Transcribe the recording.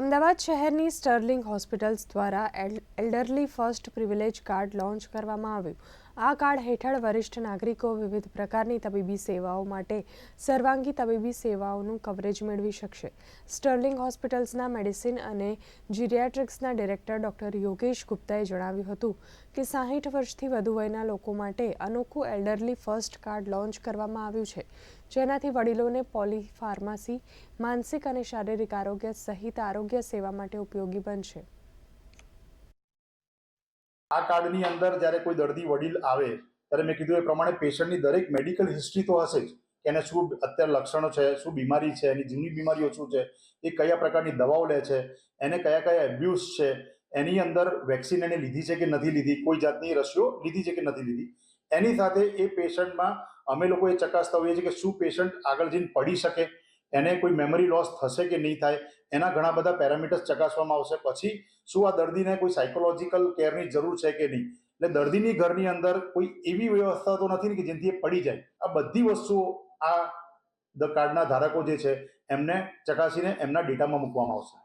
અમદાવાદ શહેરની Sterling hospitals દ્વારા elderly first privilege card launch કરવામાં આવ્યું. આ કાર્ડ હેઠળ વરિષ્ઠ નાગરિકો વિવિધ પ્રકારની તબીબી સેવાઓ માટે સર્વાંગી તબીબી સેવાઓનું કવરેજ મેળવી શકશે. સ્ટર્લિંગ હોસ્પિટલ્સના મેડિસિન અને જીરિયાટ્રિક્સના ડિરેક્ટર ડોક્ટર યોગેશ ગુપ્તાએ જણાવ્યું હતું કે સાહીઠ વર્ષથી વધુ વયના લોકો માટે અનોખું એલ્ડરલી ફર્સ્ટ કાર્ડ લોન્ચ કરવામાં આવ્યું છે, જેનાથી વડીલોને પોલી ફાર્મસી માનસિક અને શારીરિક આરોગ્ય સહિત આરોગ્ય સેવા માટે ઉપયોગી બનશે. આ કાર્ડની અંદર જ્યારે કોઈ દર્દી વડીલ આવે, ત્યારે મેં કીધું એ પ્રમાણે પેશન્ટની દરેક મેડિકલ હિસ્ટ્રી તો હશે જ કે એને શું અત્યારે લક્ષણો છે, શું બીમારી છે, એની જૂની બીમારીઓ શું છે, એ કયા પ્રકારની દવાઓ લે છે, એને કયા કયા એબ્યુઝ છે, એની અંદર વેક્સિન એને લીધી છે કે નથી લીધી, કોઈ જાતની રસીઓ લીધી છે કે નથી લીધી. એની સાથે એ પેશન્ટમાં અમે લોકો એ ચકાસતા હોઈએ છીએ કે શું પેશન્ટ આગળ જઈને પડી શકે એને કોઈ મેમરી લોસ થશે કે નહીં થાય, એના ઘણા બધા પેરામીટર્સ ચકાસવામાં આવશે. પછી શું આ દર્દીને કોઈ સાયકોલોજીકલ કેરની જરૂર છે કે નહીં? એટલે દર્દીની ઘરની અંદર કોઈ એવી વ્યવસ્થા તો નથી ને કે જેથી એ પડી જાય. આ બધી વસ્તુઓ આ ધ કાર્ડના ધારકો જે છે, એમને ચકાસીને એમના ડેટામાં મૂકવામાં આવશે.